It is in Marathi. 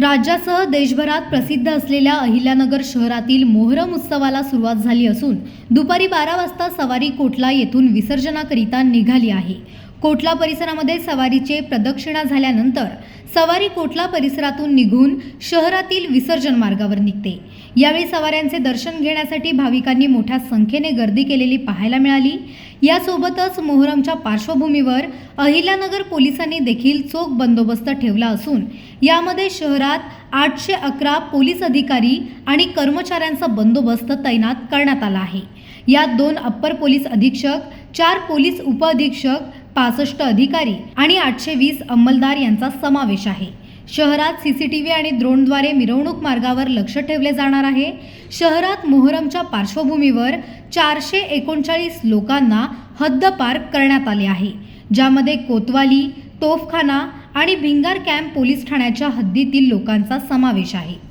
राज्यासह देशभरात प्रसिद्ध असलेल्या अहिल्यानगर शहरातील मोहरम उत्सवाला सुरुवात झाली असून दुपारी बारा वाजता सवारी कोटला येथून विसर्जनाकरिता निघाली आहे. कोटला परिसरामध्ये सवारीचे प्रदक्षिणा झाल्यानंतर सवारी कोटला परिसरातून निघून शहरातील विसर्जन मार्गावर निघते. यावेळी सवाऱ्यांचे दर्शन घेण्यासाठी भाविकांनी मोठ्या संख्येने गर्दी केलेली पाहायला मिळाली. यासोबतच मोहरमच्या पार्श्वभूमीवर अहिल्यानगर पोलिसांनी देखील चोख बंदोबस्त ठेवला असून यामध्ये शहरात आठशे अकरा पोलीस अधिकारी आणि कर्मचाऱ्यांचा बंदोबस्त तैनात करण्यात आला आहे. यात दोन अप्पर पोलीस अधीक्षक चार पोलीस उपअधीक्षक पासष्ट अधिकारी आणि आठशे वीस अंमलदार यांचा समावेश आहे. शहरात सीसीटीव्ही आणि ड्रोनद्वारे मिरवणूक मार्गावर लक्ष ठेवले जाणार आहे. शहरात मोहरमच्या पार्श्वभूमीवर चारशे एकोणचाळीस लोकांना हद्दपार करण्यात आले आहे. ज्यामध्ये कोतवाली तोफखाना आणि भिंगार कॅम्प पोलीस ठाण्याच्या हद्दीतील लोकांचा समावेश आहे.